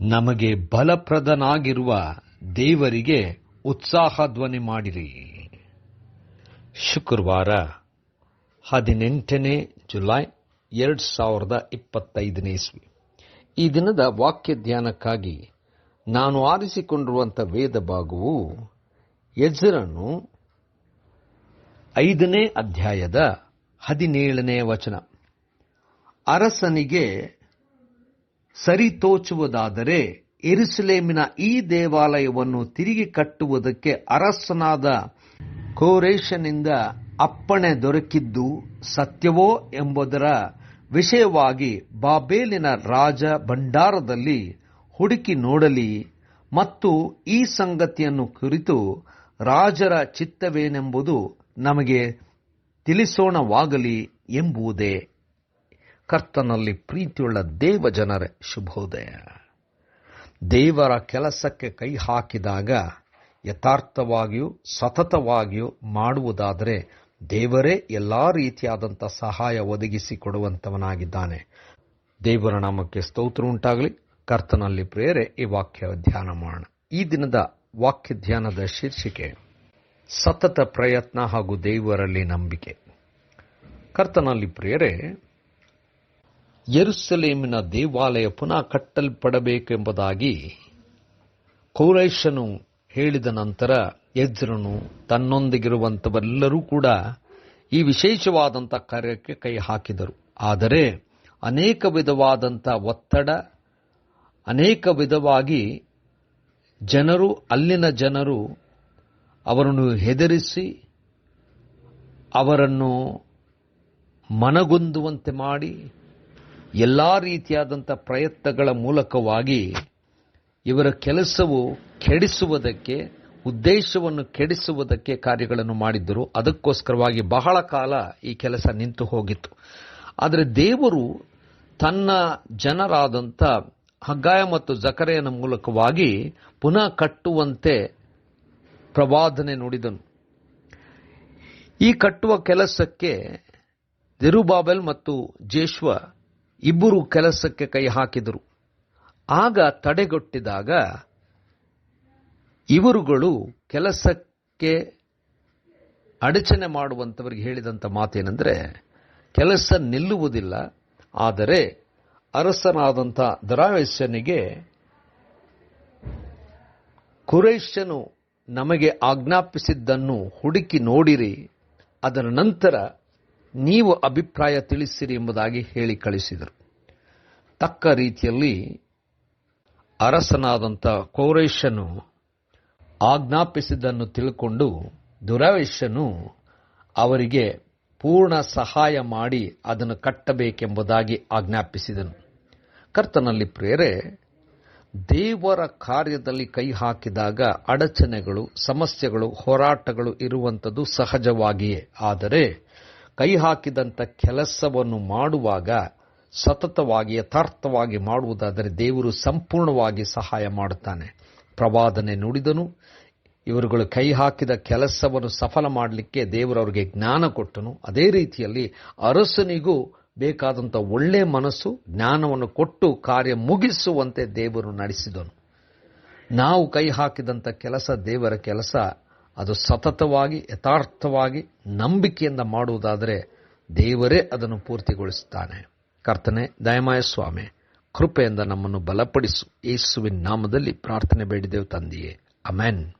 ನಮಗೆ ಬಲಪ್ರದನಾಗಿರುವ ದೇವರಿಗೆ ಉತ್ಸಾಹ ಧ್ವನಿ ಮಾಡಿರಿ. ಶುಕ್ರವಾರ ಹದಿನೆಂಟನೇ ಜುಲೈ ಎರಡು ಸಾವಿರದ ಇಪ್ಪತ್ತೈದನೇ ಇಸ್ವಿ. ಈ ದಿನದ ವಾಕ್ಯ ಧ್ಯಾನಕ್ಕಾಗಿ ನಾನು ಆರಿಸಿಕೊಂಡಿರುವಂಥ ವೇದ ಭಾಗವು ಎಜ್ರನು ಐದನೇ ಅಧ್ಯಾಯದ ಹದಿನೇಳನೇ ವಚನ. ಅರಸನಿಗೆ ಸರಿತೋಚುವುದಾದರೆ ಎರುಸಲೇಮಿನ ಈ ದೇವಾಲಯವನ್ನು ತಿರುಗಿ ಕಟ್ಟುವುದಕ್ಕೆ ಅರಸನಾದ ಕೋರೇಶನಿಂದ ಅಪ್ಪಣೆ ದೊರಕಿದ್ದು ಸತ್ಯವೋ ಎಂಬುದರ ವಿಷಯವಾಗಿ ಬಾಬೇಲಿನ ರಾಜ ಭಂಡಾರದಲ್ಲಿ ಹುಡುಕಿ ನೋಡಲಿ ಮತ್ತು ಈ ಸಂಗತಿಯನ್ನು ಕುರಿತು ರಾಜರ ಚಿತ್ತವೇನೆಂಬುದು ನಮಗೆ ತಿಳಿಸೋಣವಾಗಲಿ ಎಂಬುದೇ. ಕರ್ತನಲ್ಲಿ ಪ್ರೀತಿಯುಳ್ಳ ದೇವ ಜನರೇ, ಶುಭೋದಯ. ದೇವರ ಕೆಲಸಕ್ಕೆ ಕೈ ಹಾಕಿದಾಗ ಯಥಾರ್ಥವಾಗಿಯೂ ಸತತವಾಗಿಯೂ ಮಾಡುವುದಾದರೆ ದೇವರೇ ಎಲ್ಲ ರೀತಿಯಾದಂಥ ಸಹಾಯ ಒದಗಿಸಿಕೊಡುವಂಥವನಾಗಿದ್ದಾನೆ ದೇವರ ನಾಮಕ್ಕೆ ಸ್ತೋತ್ರ ಉಂಟಾಗಲಿ. ಕರ್ತನಲ್ಲಿ ಪ್ರೇರೆ, ಈ ವಾಕ್ಯ ಧ್ಯಾನ ಮಾಡೋಣ. ಈ ದಿನದ ವಾಕ್ಯ ಧ್ಯಾನದ ಶೀರ್ಷಿಕೆ, ಸತತ ಪ್ರಯತ್ನ ಹಾಗೂ ದೇವರಲ್ಲಿ ನಂಬಿಕೆ. ಕರ್ತನಲ್ಲಿ ಪ್ರೇರೆ ಯರುಸಲೇಮಿನ ದೇವಾಲಯ ಪುನಃ ಕಟ್ಟಲ್ಪಡಬೇಕೆಂಬುದಾಗಿ ಕೌರೈಶನು ಹೇಳಿದ ನಂತರ ಎಜ್ರನು ತನ್ನೊಂದಿಗಿರುವಂಥವೆಲ್ಲರೂ ಕೂಡ ಈ ವಿಶೇಷವಾದಂಥ ಕಾರ್ಯಕ್ಕೆ ಕೈ ಹಾಕಿದರು. ಆದರೆ ಅನೇಕ ವಿಧವಾದಂಥ ಒತ್ತಡ, ಅನೇಕ ವಿಧವಾಗಿ ಜನರು, ಅಲ್ಲಿನ ಜನರು ಅವರನ್ನು ಹೆದರಿಸಿ ಅವರನ್ನು ಮನಗುಂದುವಂತೆ ಮಾಡಿ ಎಲ್ಲ ರೀತಿಯಾದಂಥ ಪ್ರಯತ್ನಗಳ ಮೂಲಕವಾಗಿ ಇವರ ಕೆಲಸವು ಕೆಡಿಸುವುದಕ್ಕೆ, ಉದ್ದೇಶವನ್ನು ಕೆಡಿಸುವುದಕ್ಕೆ ಕಾರ್ಯಗಳನ್ನು ಮಾಡಿದ್ದರು. ಅದಕ್ಕೋಸ್ಕರವಾಗಿ ಬಹಳ ಕಾಲ ಈ ಕೆಲಸ ನಿಂತು ಹೋಗಿತ್ತು. ಆದರೆ ದೇವರು ತನ್ನ ಜನರಾದಂಥ ಹಗ್ಗಾಯ ಮತ್ತು ಜಕರೆಯನ ಮೂಲಕವಾಗಿ ಪುನಃ ಕಟ್ಟುವಂತೆ ಪ್ರವಾದನೆ ನುಡಿದನು. ಈ ಕಟ್ಟುವ ಕೆಲಸಕ್ಕೆ ದಿರುಬಾಬೆಲ್ ಮತ್ತು ಜೇಶ್ವ ಇಬ್ಬರು ಕೆಲಸಕ್ಕೆ ಕೈ ಹಾಕಿದರು. ಆಗ ತಡೆಗಟ್ಟಿದಾಗ ಇವರುಗಳು ಕೆಲಸಕ್ಕೆ ಅಡಚಣೆ ಮಾಡುವಂಥವರಿಗೆ ಹೇಳಿದಂಥ ಮಾತೇನೆಂದರೆ, ಕೆಲಸ ನಿಲ್ಲುವುದಿಲ್ಲ, ಆದರೆ ಅರಸನಾದಂಥ ದರಾವೇಶನಿಗೆ ಕುರೇಶನು ನಮಗೆ ಆಜ್ಞಾಪಿಸಿದ್ದನ್ನು ಹುಡುಕಿ ನೋಡಿರಿ, ಅದರ ನಂತರ ನೀವು ಅಭಿಪ್ರಾಯ ತಿಳಿಸಿರಿ ಎಂಬುದಾಗಿ ಹೇಳಿ ಕಳಿಸಿದರು. ತಕ್ಕ ರೀತಿಯಲ್ಲಿ ಅರಸನಾದಂಥ ಕೌರೇಶನು ಆಜ್ಞಾಪಿಸಿದ್ದನ್ನು ತಿಳ್ಕೊಂಡು ದುರವೇಶನು ಅವರಿಗೆ ಪೂರ್ಣ ಸಹಾಯ ಮಾಡಿ ಅದನ್ನು ಕಟ್ಟಬೇಕೆಂಬುದಾಗಿ ಆಜ್ಞಾಪಿಸಿದನು. ಕರ್ತನಲ್ಲಿ ಪ್ರೇರೆ, ದೇವರ ಕಾರ್ಯದಲ್ಲಿ ಕೈ ಹಾಕಿದಾಗ ಅಡಚಣೆಗಳು, ಸಮಸ್ಯೆಗಳು, ಹೋರಾಟಗಳು ಇರುವಂಥದ್ದು ಸಹಜವಾಗಿಯೇ. ಆದರೆ ಕೈ ಹಾಕಿದಂಥ ಕೆಲಸವನ್ನು ಮಾಡುವಾಗ ಸತತವಾಗಿ, ಯಥಾರ್ಥವಾಗಿ ಮಾಡುವುದಾದರೆ ದೇವರು ಸಂಪೂರ್ಣವಾಗಿ ಸಹಾಯ ಮಾಡುತ್ತಾನೆ. ಪ್ರವಾದನೆ ನುಡಿದನು. ಇವರುಗಳು ಕೈ ಹಾಕಿದ ಕೆಲಸವನ್ನು ಸಫಲ ಮಾಡಲಿಕ್ಕೆ ದೇವರವರಿಗೆ ಜ್ಞಾನ ಕೊಟ್ಟನು. ಅದೇ ರೀತಿಯಲ್ಲಿ ಅರಸನಿಗೂ ಬೇಕಾದಂಥ ಒಳ್ಳೆಯ ಮನಸ್ಸು, ಜ್ಞಾನವನ್ನು ಕೊಟ್ಟು ಕಾರ್ಯ ಮುಗಿಸುವಂತೆ ದೇವರು ನಡೆಸಿದನು. ನಾವು ಕೈ ಹಾಕಿದಂಥ ಕೆಲಸ ದೇವರ ಕೆಲಸ. ಅದು ಸತತವಾಗಿ, ಯಥಾರ್ಥವಾಗಿ ನಂಬಿಕೆಯಿಂದ ಮಾಡುವುದಾದರೆ ದೇವರೇ ಅದನ್ನು ಪೂರ್ತಿಗೊಳಿಸುತ್ತಾನೆ. ಕರ್ತನೆ, ದಯಮಾಯ ಸ್ವಾಮಿ, ಕೃಪೆಯಿಂದ ನಮ್ಮನ್ನು ಬಲಪಡಿಸು. ಯೇಸುವಿನ ನಾಮದಲ್ಲಿ ಪ್ರಾರ್ಥನೆ ಬೇಡಿದೆವು ತಂದೆಯೇ. ಅಮೆನ್.